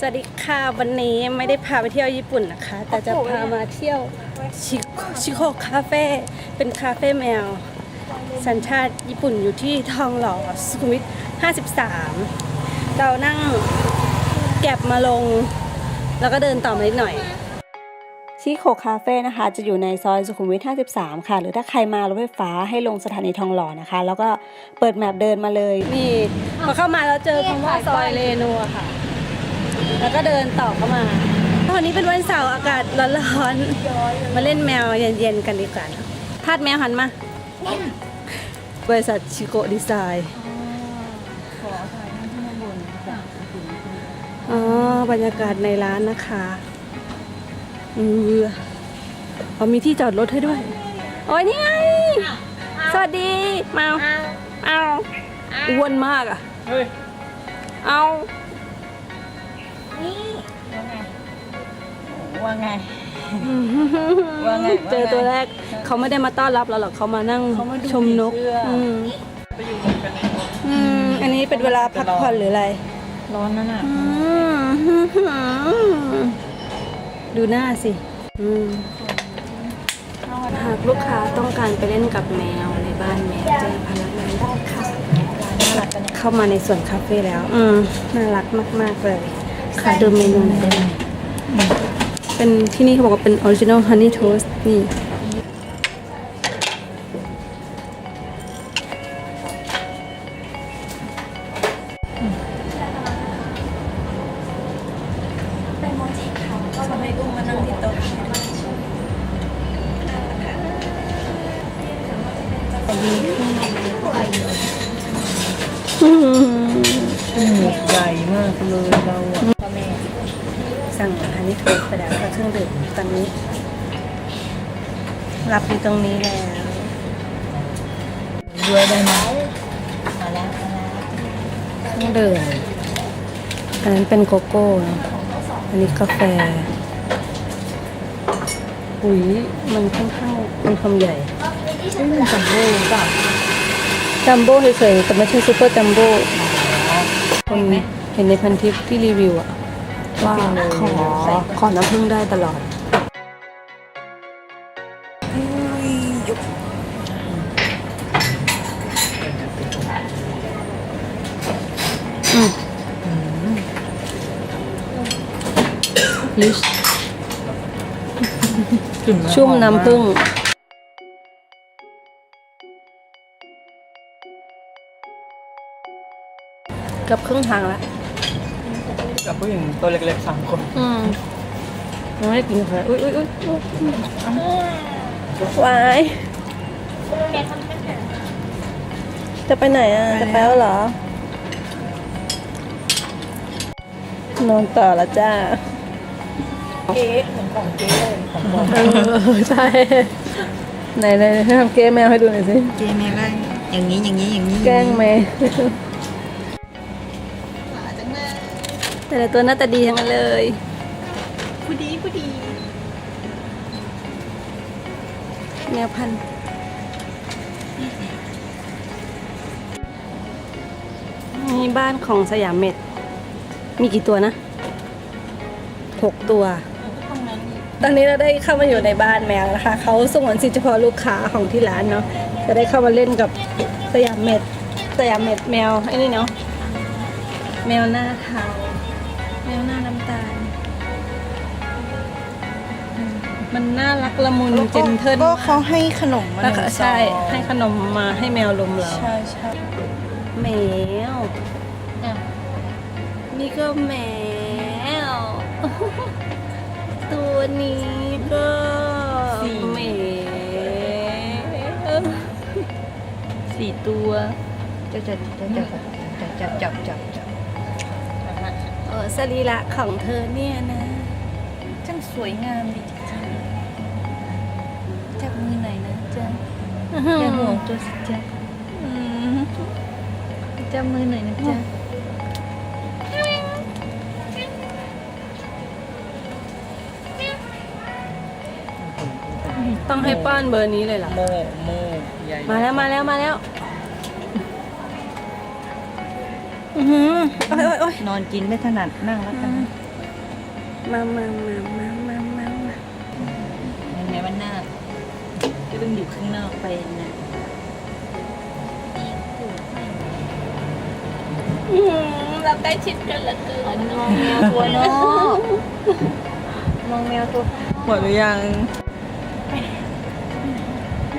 สวัสดีค่ะวันนี้ไม่ได้พาไปเที่ยวญี่ปุ่นนะคะ แต่จะพามาเที่ยวชิชิโกคาเฟ่เป็นคาเฟ่แมว สัญชาติญี่ปุ่นอยู่ที่ทองหล่อสุขุมวิท 53 เรานั่งแก็บมาลง แล้วก็เดินต่อมานิดหน่อยชิโคคาเฟ่นะคะ จะอยู่ในซอยสุขุมวิท 53 ค่ะ หรือถ้าใครมารถไฟฟ้าให้ลงสถานีทองหล่อนะคะ แล้วก็เปิดแมปเดินมาเลยนี่พอเข้ามาแล้วเจอคำว่าซอยเรนูอะค่ะ แล้วก็เดินต่อเข้ามาวันนี้เป็นวันเสาร์อากาศร้อนๆ มาเล่นแมวเย็นๆกันดีกว่านะทาดแมวหันมา บริษัทชิโกดีไซน์อ๋อบรรยากาศในร้านนะคะเออเอามีที่จอดรถให้ด้วย โอ้ยนี่ไง สวัสดี มาเอาเอาอ้วนมากอะเฮ้ย เอาว่าไง ว่าไงเจอตัวแรกเขาไม่ได้มาต้อนรับเราหรอกเขามานั่งเขามาดูชมนกผีเสื้ออื มไปอยู่กันในอืมอันนี้เป็นเวลาพักผ่อนหรืออะไรร้อนนั่นน่ะอืมดูหน้าสิอืมหากลูกค้าต้องการไปเล่นกับแมวในบ้านแมวแจ้งพนักงานได้ค่ะ น่ารักกันเนี่ยเข้ามาในส่วนคาเฟ่แล้ว อืมน่ารักมาก ๆ เลย ค่ะดูเมนูหน่อยได้ไหมเป็นที่นี่เขาบอกว่าเป็นออริจิน l ลฮันนี่โทสนี่เขาให้อุ้มมานั่งที่โต๊ะอืม มวกใหญ่มากเลยเราอ่สั่งฮันนี่โทสไปแล้วค่ะเครื่องดื่มตอนนี้ รับอยู่ตรงนี้แล้วด้วยได้ไหมเครื่องดื่มอันนั้นเป็นโกโก้นะอันนี้กาแฟอุ้ยมันค่อนข้างมีความใหญ่นี่มันจัมโบ้ป่ะจัมโบ้เฉยๆแต่ไม่ใช่ซูเปอร์จัมโบ้ คนเห็นในพันทิปที่รีวิวอะว่าขอขอน้ำผึ้งได้ตลอดอืมลิชกลิ่นชุ่มน้ำผึ้ง เกับครึ่งทางแล้วกับผู้หญิงตัวเล็กๆสามคนอืมยังไม่ได้กินกาแฟอุ้ยอุ้ยอุ้ยอุ๊ยวายจะไปไหนอะ จะไปแล้วเหรอ นอนต่อแล้วจ้า เก๊เหมือนของเก๊เลยของบอลเออใช่ ไหนไหนให้ทำเก้แมวให้ดูหน่อยสิ เก๊แม่ก็อย่างนี้อย่างนี้อย่างนี้ แกล้งแมว แต่ละตัวหน้าตาดีทั้งนั้นเลยผู้ดีผู้ดีแมวพันธุ์นี่บ้านของสยามเม็ด มีกี่ตัวนะหกตัว ตอนนี้เราได้เข้ามาอยู่ในบ้านแมวนะคะ เขาสงวนสิทธิเฉพาะลูกค้าของที่ร้านเนาะ จะได้เข้ามาเล่นกับสยามเม็ด สยามเม็ดแมวไอ้นี่เนาะ แมวหน้าเทา แมวหน้าน้ำตาล มันน่ารักละมุนเจนเทิลก็เขาให้ขนมมาแล้วก็หนึ่งใช่ซองให้ขนมมาให้แมวลมเราใช่ใช่แมวนี่ก็แมว ตัวนี้ก็แมวสี่ตัวจะจะจะจะจะจับจับจับจับเออ สรีระของเธอเนี่ยนะช่างสวยงามดีจริงๆจับมือไหนอยนะจ๊ะอย่าห่วงตัวสิจ๊ะอืมจับมือหน่อยนะจ๊ะต้องให้ป้อนเบอร์นี้เลยเหรอ โมโมใหญ่ มาแล้วมาแล้วมาแล้ว อือหือโอ้ยโอ้ยโอ้ยนอนกินไม่ถนัดนั่งแล้วกันอืมมามามามามามามาเห็นไหมว่าหน้าก็ต้องอยู่ข้างนอกไปนะอืมเราใกล้ชิดกันเหลือเกินมองแมวตัวนอกมองแมวตัวหมดหรือยัง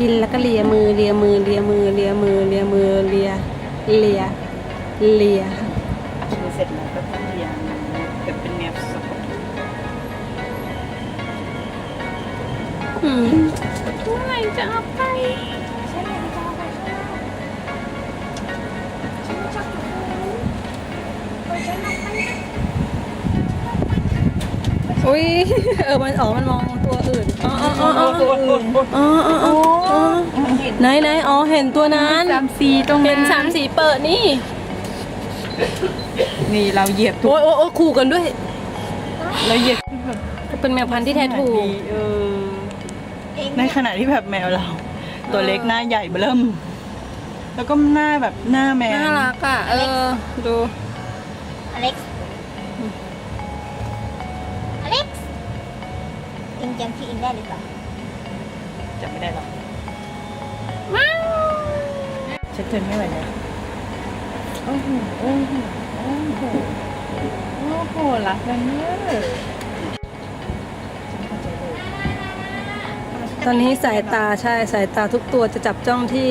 กินแล้วก็เลียมือเลียมือเลียมือเลียมือเลียมือเลียเลีย เลียดูเสร็จแล้วก็ต้องเรียงแบบเป็นแนวสปอร์ตอืมเมื่อไหร่จะเอาไปอุ้ยเออมันออกมันมองตัวอื่นอ๋ออ๋ออ๋ออ๋อตัวอื่นอ๋ออ๋ออ๋ออ๋อไหนไหนอ๋อเห็นตัวนั้นสามสีตรงเห็นั้นนสามสีเปิดนี่ นี่เราเหยียบทุกโอ้ยโอ้ยโอ้ยขู่กันด้วย เราเหยียบเป็นแมวพันธุ์ที่แท้ถูกเออในขณะที่แบบแมวเรา ตัวเล็กหน้าใหญ่เบิ่มแล้วก็หน้าแบบหน้าแมวน่ารักอะ เออ ดู อเล็กซ์อเล็กซ์อิงจำชื่ออิงได้หรือเปล่าจำไม่ได้หรอกฉันทนไม่ไหวแล้ว โอ้โหโอ้โหโอ้โหโอ้โหรักกันเนอะตอนนี้สายตาใช่สายตาทุกตัวจะจับจ้องที่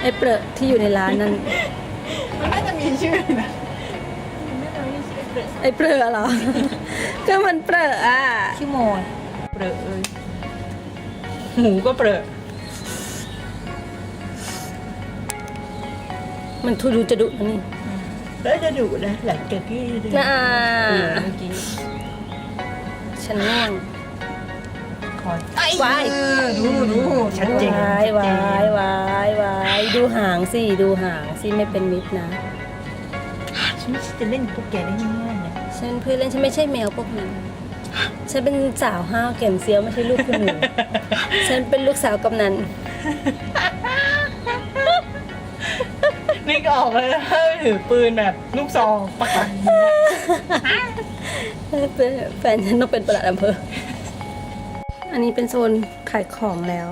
ไอ้เปรอะที่อยู่ในร้านนั้น มันน่าจะมีชื่อนะไอ้เปรอะเหรอ ก็มันเปรอะอะชื่อโมยเปรอะเอ้ยหมูก็เปรอะ มันทุดูจะดุนะนี่แล้วจะดุนะหลังจากที่น่าเออเมื่อกี้ฉันง่วงคอยวายเออดูดูชัดเจนวายวายวายวายดูหางสิดูหางสิไม่เป็นมิตรนะฉันไม่ใช่จะเล่นพวกแกได้ง่ายๆนะฉันเพื่อนเล่นฉันไม่ใช่แมวพวกนั้นฉันเป็นสาวห้าวเก่มเซียวไม่ใช่ลูกคุณหนูฉันเป็นลูกสาวกำนัน นี่ก็ออกเลยนะถือปืนแบบลูกซองปะกันแฟนฉันต้องเป็นประหลัดอำเภอ อันนี้เป็นโซนขายของแล้ว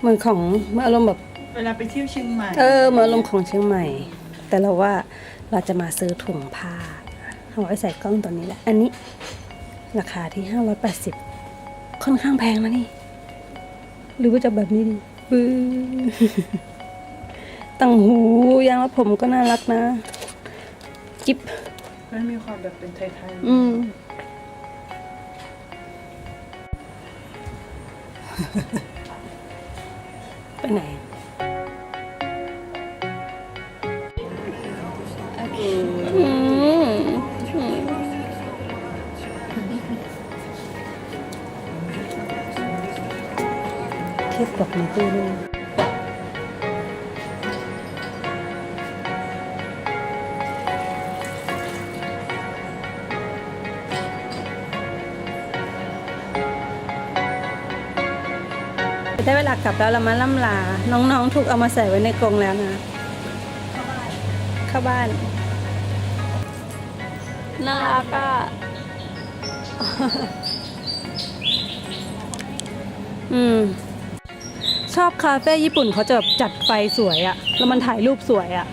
เหมือนของอารมณ์แบบเวลาไปเที่ยวเชียงใหม่เออเหมือนอารมณ์ของเชียงใหม่ แต่เราว่าเราจะมาซื้อถุงผ้าเอาไว้ใส่กล้องตัวนี้แหละ อันนี้ราคาที่ 580 ค่อนข้างแพงนะนี่ หรือว่าจะแบบนี้ดีบื้อ ตังหูยางรัดผมก็น่ารักนะ จิ๊บมันมีความแบบเป็นไทยอืมไปไหนอืมอืมเทียบกับในตู้ด้วย ได้เวลากลับแล้วเรามาล่ำลา น้องๆ ถูกเอามาใส่ไว้ในกรงแล้วนะ เข้าบ้านน่ารักอะอืม ชอบคาเฟ่ญี่ปุ่นเขาจะแบบจัดไฟสวยอะแล้วมันถ่ายรูปสวยอะ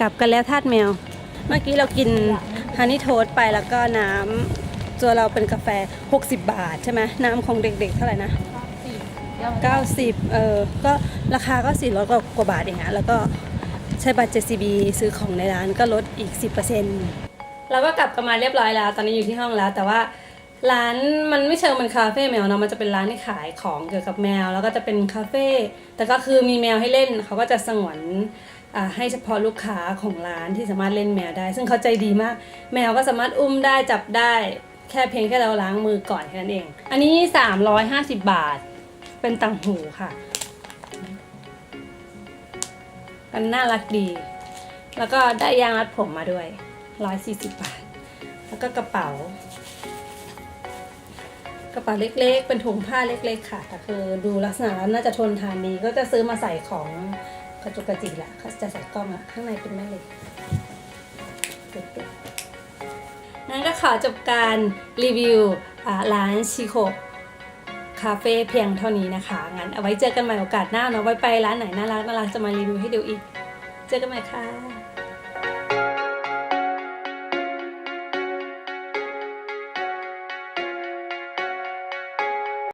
กลับกันแล้วทาดแมว เมื่อกี้เรากิน ฮันนี่โทสต์ไปแล้วก็น้ำตัวเราเป็นกาแฟ 60 บาทใช่ไหมน้ำของเด็กๆเท่าไหร่นะ 90 เออ ก็ราคาก็ 400 กว่าบาทเองอะแล้วก็ใช้บัตร JCB ซื้อของในร้านก็ลดอีก 10%เราก็กลับกันมาเรียบร้อยแล้ว ตอนนี้อยู่ที่ห้องแล้ว แต่ว่าร้านมันไม่เชิงเป็นคาเฟ่แมวเนาะ มันจะเป็นร้านที่ขายของเกี่ยวกับแมว แล้วก็จะเป็นคาเฟ่ แต่ก็คือมีแมวให้เล่น เขาก็จะสงวนอ่า ให้เฉพาะลูกค้าของร้านที่สามารถเล่นแมวได้ ซึ่งเขาใจดีมาก แมวก็สามารถอุ้มได้จับได้แค่เพียงแค่เราล้างมือก่อนแค่นั้นเอง อันนี้ 350 บาท เป็นต่างหูค่ะกันน่ารักดี แล้วก็ได้ยางรัดผมมาด้วย 140 บาท แล้วก็กระเป๋า กระเป๋าเล็กๆ เป็นถุงผ้าเล็กๆ ค่ะแต่คือดูลักษณะแล้วน่าจะทนทานดีก็จะซื้อมาใส่ของ กระจุกกระจิกละเขาจะใส่กล้องอะข้างในเป็นแม่เหล็กงั้นก็ขอจบการรีวิวร้านชิโคคาเฟ่เพียงเท่านี้นะคะ งั้นเอาไว้เจอกันใหม่โอกาสหน้าเนาะไว้ไปร้านไหนน่ารักน่ารักจะมารีวิวให้ดูอีก เจอกันใหม่ค่ะ